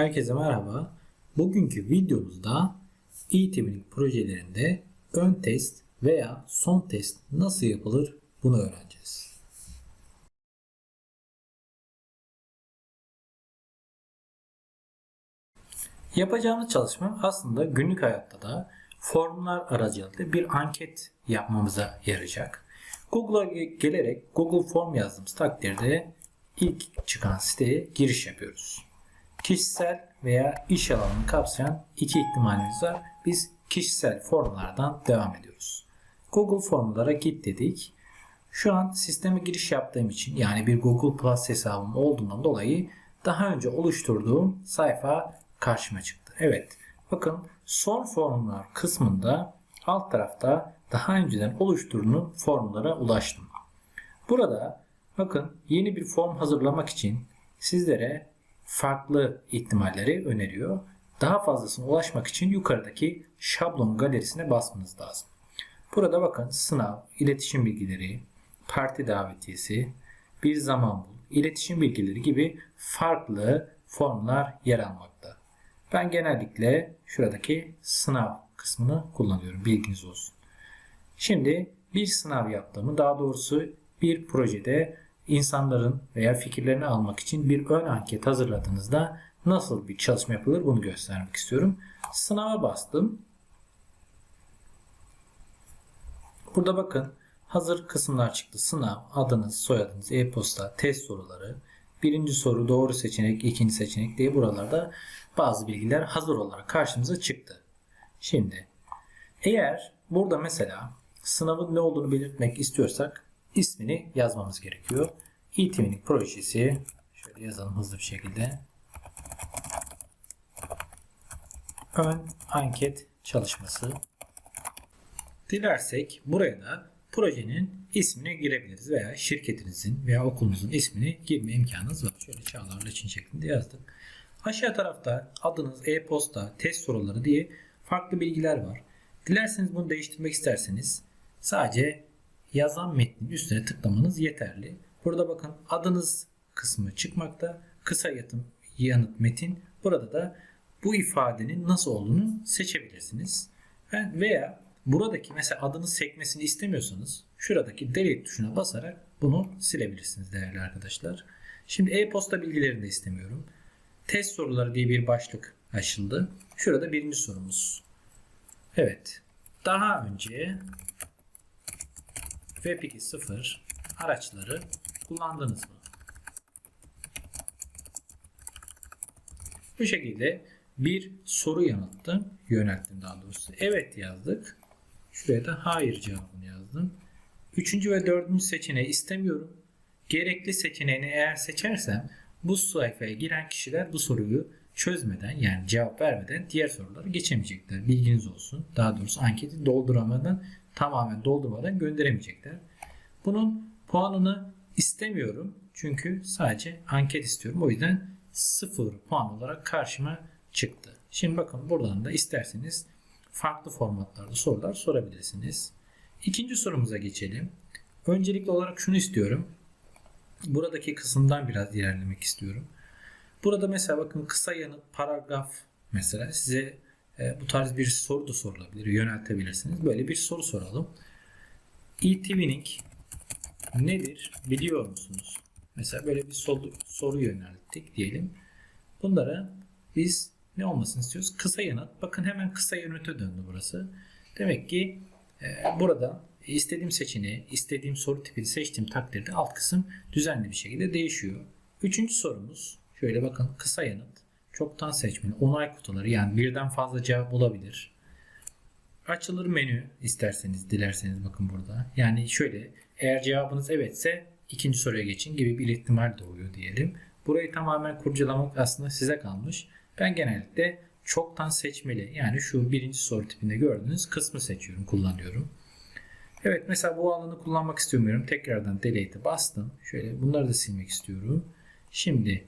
Herkese merhaba. Bugünkü videomuzda e-Teaming projelerinde ön test veya son test nasıl yapılır bunu öğreneceğiz. Yapacağımız çalışma aslında günlük hayatta da formlar aracılığıyla bir anket yapmamıza yarayacak. Google'a ge- gelerek Google Form yazdığımız takdirde ilk çıkan siteye giriş yapıyoruz. Kişisel veya iş alanını kapsayan iki ihtimalimiz var. Biz kişisel formlardan devam ediyoruz. Google formlara git dedik. Şu an sisteme giriş yaptığım için yani bir Google Plus hesabım olduğundan dolayı daha önce oluşturduğum sayfa karşıma çıktı. Evet bakın son formlar kısmında alt tarafta daha önceden oluşturduğum formlara ulaştım. Burada bakın yeni bir form hazırlamak için sizlere farklı ihtimalleri öneriyor. Daha fazlasına ulaşmak için yukarıdaki şablon galerisine basmanız lazım. Burada bakın sınav, iletişim bilgileri, parti davetiyesi, bir zaman bul, iletişim bilgileri gibi farklı formlar yer almakta. Ben genellikle şuradaki sınav kısmını kullanıyorum. Bilginiz olsun. Şimdi bir sınav yaptığımı daha doğrusu bir projede insanların veya fikirlerini almak için bir ön anket hazırladığınızda nasıl bir çalışma yapılır bunu göstermek istiyorum. Sınava bastım. Burada bakın hazır kısımlar çıktı. Sınav, adınız, soyadınız, e-posta, test soruları, birinci soru doğru seçenek, ikinci seçenek diye buralarda bazı bilgiler hazır olarak karşımıza çıktı. Şimdi eğer burada mesela sınavın ne olduğunu belirtmek istiyorsak ismini yazmamız gerekiyor. e projesi şöyle yazalım hızlı bir şekilde. Ön anket çalışması. Dilersek buraya da projenin ismini girebiliriz veya şirketinizin veya okulunuzun ismini girme imkanınız var. Şöyle Çağlar Laçin şeklinde yazdık. Aşağı tarafta adınız, e-posta, test soruları diye farklı bilgiler var. Dilerseniz bunu değiştirmek isterseniz sadece yazan metnin üstüne tıklamanız yeterli. Burada bakın adınız kısmı çıkmakta. Kısa yatım, yanıt metin. Burada da bu ifadenin nasıl olduğunu seçebilirsiniz. Veya buradaki mesela adınız sekmesini istemiyorsanız şuradaki delete tuşuna basarak bunu silebilirsiniz değerli arkadaşlar. Şimdi e-posta bilgilerini de istemiyorum. Test soruları diye bir başlık açıldı. Şurada birinci sorumuz. Evet. Daha önce Web 2.0 araçları kullandınız mı? Bu şekilde bir soru yanıttım. Yönelttim daha doğrusu. Evet yazdık. Şuraya da hayır cevabını yazdım. Üçüncü ve dördüncü seçeneği istemiyorum. Gerekli seçeneğini eğer seçersem bu sayfaya giren kişiler bu soruyu çözmeden yani cevap vermeden diğer soruları geçemeyecekler. Bilginiz olsun. Daha doğrusu anketi dolduramadan tamamen doldurmadan gönderemeyecekler. Bunun puanını istemiyorum. Çünkü sadece anket istiyorum. O yüzden sıfır puan olarak karşıma çıktı. Şimdi bakın buradan da isterseniz farklı formatlarda sorular sorabilirsiniz. İkinci sorumuza geçelim. Öncelikli olarak şunu istiyorum. Buradaki kısımdan biraz ilerlemek istiyorum. Burada mesela bakın kısa yanıt, paragraf mesela size bu tarz bir soru da sorulabilir. Yöneltebilirsiniz. Böyle bir soru soralım. E-Twinning nedir biliyor musunuz? Mesela böyle bir soru, soru yönelttik diyelim. Bunlara biz ne olmasını istiyoruz? Kısa yanıt. Bakın hemen kısa yanıta döndü burası. Demek ki e, burada istediğim seçeneği, istediğim soru tipini seçtiğim takdirde alt kısım düzenli bir şekilde değişiyor. Üçüncü sorumuz şöyle bakın kısa yanıt. Çoktan seçmeli. Onay kutuları yani birden fazla cevap olabilir. Açılır menü isterseniz dilerseniz bakın burada. Yani şöyle eğer cevabınız evetse ikinci soruya geçin gibi bir ihtimal doğuyor diyelim. Burayı tamamen kurcalamak aslında size kalmış. Ben genellikle çoktan seçmeli yani şu birinci soru tipinde gördüğünüz kısmı seçiyorum, kullanıyorum. Evet mesela bu alanı kullanmak istemiyorum. Tekrardan delete'e bastım. Şöyle bunları da silmek istiyorum. Şimdi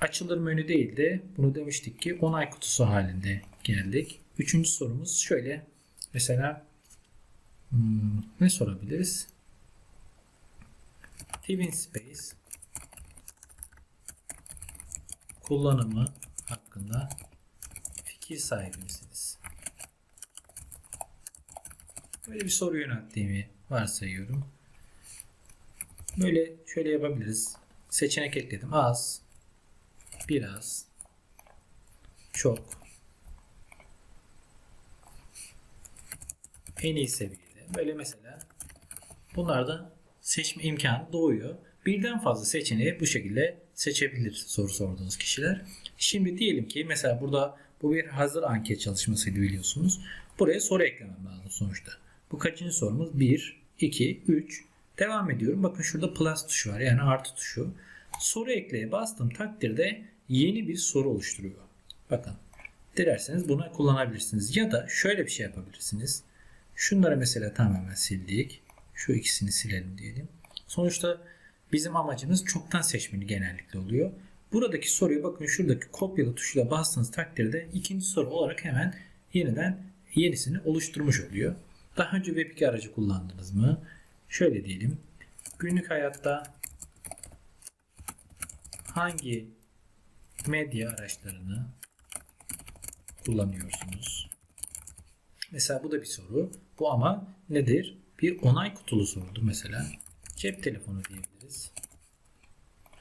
açılır menü değil de bunu demiştik ki onay kutusu halinde geldik. Üçüncü sorumuz şöyle. Mesela hmm, ne sorabiliriz? Twin Space kullanımı hakkında fikir sahibi misiniz? Böyle bir soru yönelttiğimi varsayıyorum. Böyle şöyle yapabiliriz. Seçenek ekledim. Az, biraz, çok, en iyi seviyede. Böyle mesela bunlarda seçme imkanı doğuyor. Birden fazla seçeneği bu şekilde seçebilir soru sorduğunuz kişiler. Şimdi diyelim ki mesela burada bu bir hazır anket çalışmasıydı biliyorsunuz. Buraya soru eklemem lazım sonuçta. Bu kaçıncı sorumuz? 1, 2, 3. Devam ediyorum. Bakın şurada plus tuşu var yani artı tuşu. Soru ekleye bastığım takdirde yeni bir soru oluşturuyor. Bakın dilerseniz bunu kullanabilirsiniz. Ya da şöyle bir şey yapabilirsiniz. Şunları mesela tamamen sildik. Şu ikisini silelim diyelim. Sonuçta bizim amacımız çoktan seçmeni genellikle oluyor. Buradaki soruyu bakın şuradaki kopyala tuşuyla bastığınız takdirde ikinci soru olarak hemen yeniden yenisini oluşturmuş oluyor. Daha önce Web2 aracı kullandınız mı? Şöyle diyelim. Günlük hayatta hangi medya araçlarını kullanıyorsunuz? Mesela bu da bir soru. Bu ama nedir? Bir onay kutulu sorudur mesela. Cep telefonu diyebiliriz.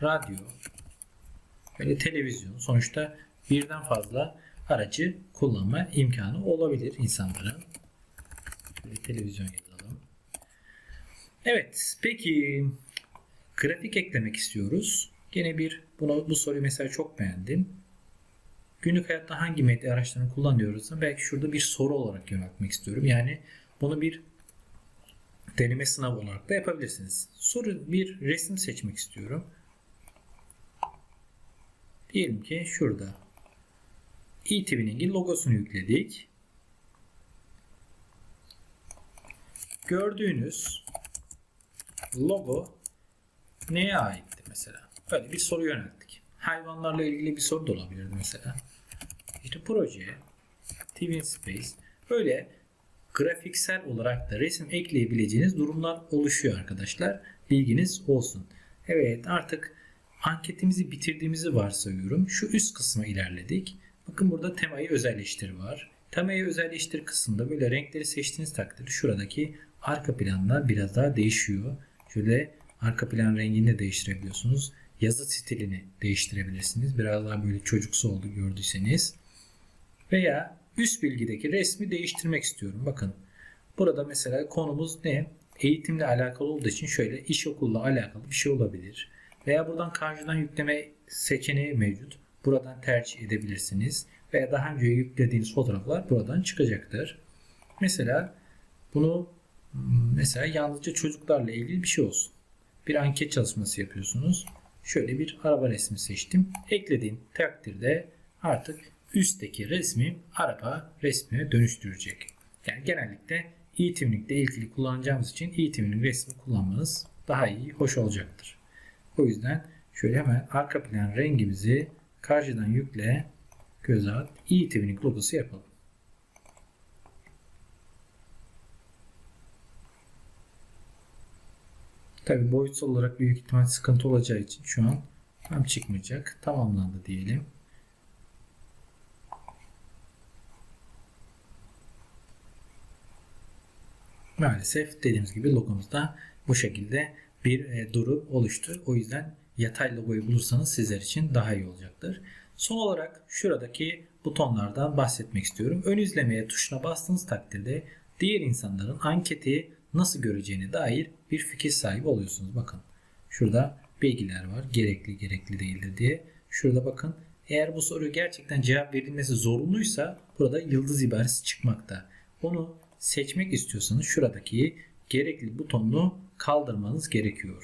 Radyo. Böyle televizyon. Sonuçta birden fazla aracı kullanma imkanı olabilir insanların. Böyle televizyon yazalım. Evet. Peki grafik eklemek istiyoruz. Gene bir bunu bu soruyu mesela çok beğendim. Günlük hayatta hangi medya araçlarını kullanıyoruz? Belki şurada bir soru olarak yöneltmek istiyorum. Yani bunu bir deneme sınavı olarak da yapabilirsiniz. Soru bir resim seçmek istiyorum. Diyelim ki şurada eTV'nin logosunu yükledik. Gördüğünüz logo neye aitti mesela? Böyle bir soru yönelttik. Hayvanlarla ilgili bir soru da olabilirdi mesela. İşte proje, TV Space böyle grafiksel olarak da resim ekleyebileceğiniz durumlar oluşuyor arkadaşlar. Bilginiz olsun. Evet artık anketimizi bitirdiğimizi varsayıyorum. Şu üst kısma ilerledik. Bakın burada temayı özelleştir var. Temayı özelleştir kısmında böyle renkleri seçtiğiniz takdirde şuradaki arka planlar biraz daha değişiyor. Şöyle arka plan rengini de değiştirebiliyorsunuz. Yazı stilini değiştirebilirsiniz. Biraz daha böyle çocuksu oldu gördüyseniz. Veya üst bilgideki resmi değiştirmek istiyorum. Bakın burada mesela konumuz ne? Eğitimle alakalı olduğu için şöyle iş okulla alakalı bir şey olabilir. Veya buradan karşıdan yükleme seçeneği mevcut. Buradan tercih edebilirsiniz. Veya daha önce yüklediğiniz fotoğraflar buradan çıkacaktır. Mesela bunu mesela yalnızca çocuklarla ilgili bir şey olsun. Bir anket çalışması yapıyorsunuz. Şöyle bir araba resmi seçtim. Eklediğim takdirde artık üstteki resmi araba resmine dönüştürecek. Yani genellikle eğitimlikle ilgili kullanacağımız için eğitimlik resmi kullanmanız daha iyi, hoş olacaktır. O yüzden şöyle hemen arka plan rengimizi karşıdan yükle göze at. eğitimlik logosu yapalım. Tabi boyutsal olarak büyük ihtimal sıkıntı olacağı için şu an tam çıkmayacak. Tamamlandı diyelim. Maalesef dediğimiz gibi logomuzda bu şekilde bir e, durum oluştu. O yüzden yatay logoyu bulursanız sizler için daha iyi olacaktır. Son olarak şuradaki butonlardan bahsetmek istiyorum. Ön izlemeye tuşuna bastığınız takdirde diğer insanların anketi nasıl göreceğine dair bir fikir sahibi oluyorsunuz. Bakın şurada bilgiler var. Gerekli gerekli değildir diye. Şurada bakın eğer bu soruyu gerçekten cevap verilmesi zorunluysa burada yıldız ibaresi çıkmakta. Onu seçmek istiyorsanız şuradaki gerekli butonunu kaldırmanız gerekiyor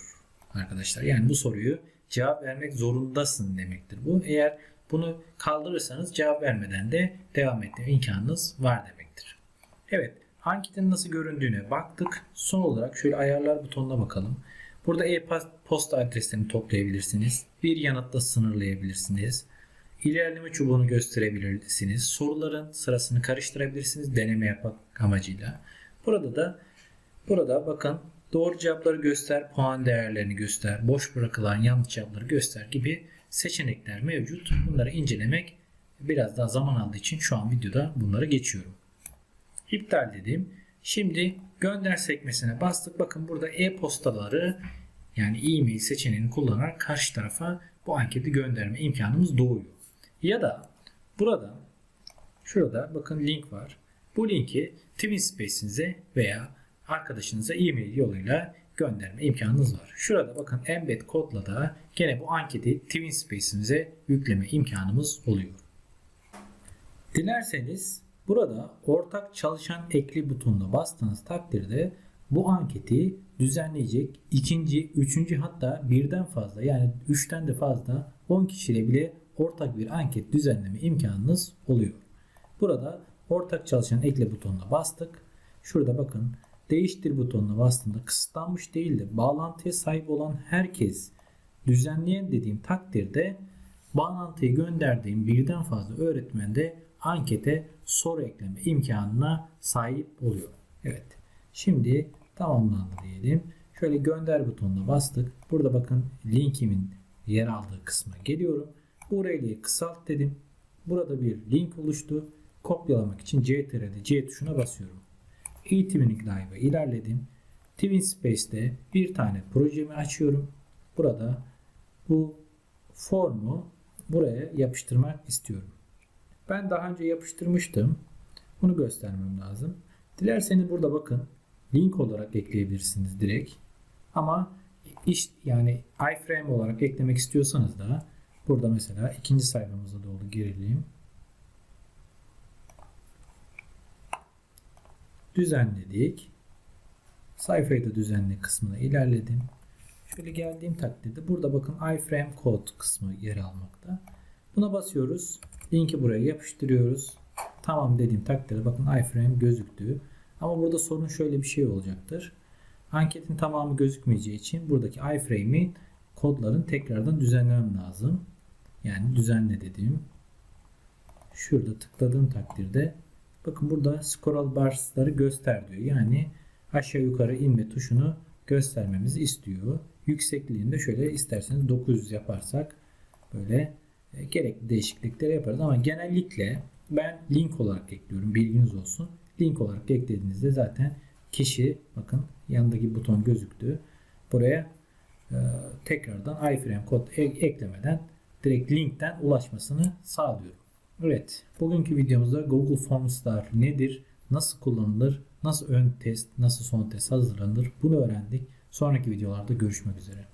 arkadaşlar. Yani bu soruyu cevap vermek zorundasın demektir bu. Eğer bunu kaldırırsanız cevap vermeden de devam etme imkanınız var demektir. Evet anketin nasıl göründüğüne baktık. Son olarak şöyle ayarlar butonuna bakalım. Burada e-posta adreslerini toplayabilirsiniz. Bir yanıtla sınırlayabilirsiniz. İlerleme çubuğunu gösterebilirsiniz. Soruların sırasını karıştırabilirsiniz deneme yapmak amacıyla. Burada da burada bakın doğru cevapları göster, puan değerlerini göster, boş bırakılan yanlış cevapları göster gibi seçenekler mevcut. Bunları incelemek biraz daha zaman aldığı için şu an videoda bunları geçiyorum. İptal dedim. Şimdi gönder sekmesine bastık. Bakın burada e-postaları yani e-mail seçeneğini kullanarak karşı tarafa bu anketi gönderme imkanımız doğuyor. Ya da burada şurada bakın link var. Bu linki TwinSpace'inize veya arkadaşınıza e-mail yoluyla gönderme imkanınız var. Şurada bakın embed kodla da gene bu anketi TwinSpace'inize yükleme imkanımız oluyor. Dilerseniz burada ortak çalışan ekli butonuna bastığınız takdirde bu anketi düzenleyecek ikinci, üçüncü hatta birden fazla yani üçten de fazla 10 kişiyle bile ortak bir anket düzenleme imkanınız oluyor. Burada ortak çalışan ekle butonuna bastık. Şurada bakın değiştir butonuna bastığında kısıtlanmış değil de bağlantıya sahip olan herkes düzenleyen dediğim takdirde bağlantıyı gönderdiğim birden fazla öğretmen de ankete soru ekleme imkanına sahip oluyor. Evet. Şimdi tamamlandı diyelim. Şöyle gönder butonuna bastık. Burada bakın linkimin yer aldığı kısma geliyorum. URL'yi kısalt dedim. Burada bir link oluştu. Kopyalamak için CTRL'de C tuşuna basıyorum. eTwinning Live'a ilerledim. TwinSpace'de bir tane projemi açıyorum. Burada bu formu buraya yapıştırmak istiyorum. Ben daha önce yapıştırmıştım. Bunu göstermem lazım. Dilerseniz burada bakın link olarak ekleyebilirsiniz direkt. Ama iş yani iframe olarak eklemek istiyorsanız da burada mesela ikinci sayfamıza doğru girelim. Düzenledik. Sayfayı da düzenle kısmına ilerledim. Şöyle geldiğim takdirde burada bakın iframe code kısmı yer almakta. Buna basıyoruz. Linki buraya yapıştırıyoruz. Tamam dediğim takdirde bakın iframe gözüktü. Ama burada sorun şöyle bir şey olacaktır. Anketin tamamı gözükmeyeceği için buradaki iframe'in kodların tekrardan düzenlemem lazım. Yani düzenle dediğim. Şurada tıkladığım takdirde bakın burada scroll bars'ları göster diyor. Yani aşağı yukarı inme tuşunu göstermemizi istiyor. Yüksekliğinde şöyle isterseniz 900 yaparsak böyle gerekli değişiklikleri yaparız ama genellikle ben link olarak ekliyorum bilginiz olsun. Link olarak eklediğinizde zaten kişi bakın yanındaki buton gözüktü. Buraya e, tekrardan iframe kod e- eklemeden direkt linkten ulaşmasını sağlıyorum. Evet, bugünkü videomuzda Google Forms'lar nedir, nasıl kullanılır, nasıl ön test, nasıl son test hazırlanır bunu öğrendik. Sonraki videolarda görüşmek üzere.